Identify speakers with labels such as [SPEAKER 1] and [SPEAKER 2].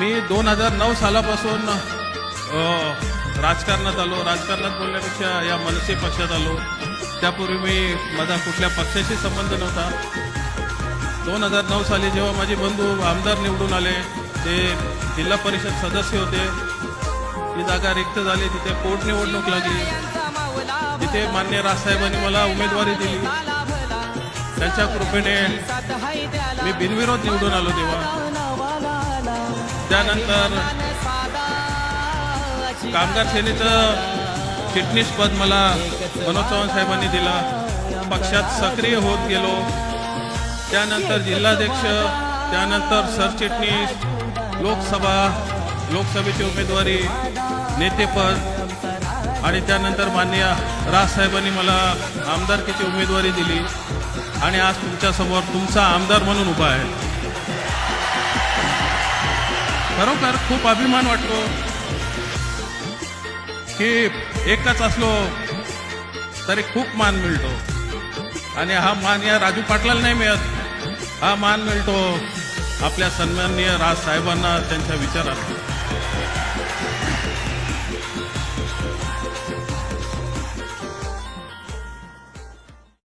[SPEAKER 1] मी दोन हजार नऊ सालापासून राजकारणात आलो. राजकारणात बोलण्यापेक्षा या मनसे पक्षात आलो. त्यापूर्वी मी माझा कुठल्या पक्षाशी संबंध नव्हता. दोन हजार नऊ साली जेव्हा माझे बंधू आमदार निवडून आले ते जिल्हा परिषद सदस्य होते. ती जागा रिक्त झाली तिथे पोटनिवडणूक लागली. तिथे मान्य राजसाहेबांनी मला उमेदवारी दिली. त्यांच्या कृपेने मी बिनविरोध निवडून आलो तेव्हा. त्यानंतर कामगार सेनेचं चिटणीस पद मला मनोज चव्हाण साहेबांनी दिला. पक्षात सक्रिय होत गेलो. त्यानंतर जिल्हाध्यक्ष त्यानंतर सरचिटणीस लोकसभा लोकसभेची उमेदवारी नेतेपद आणि त्यानंतर मान्य राजसाहेबांनी मला आमदारकीची उमेदवारी दिली. आणि आज तुमच्यासमोर तुमचा आमदार म्हणून उभा आहे. खरोखर खूप अभिमान वाटतो की एकच असलो तरी खूप मान मिळतो. आणि हा मान या राजू पाटलाला नाही मिळत. हा मान मिळतो आपल्या सन्माननीय राज साहेबांना त्यांच्या विचारात.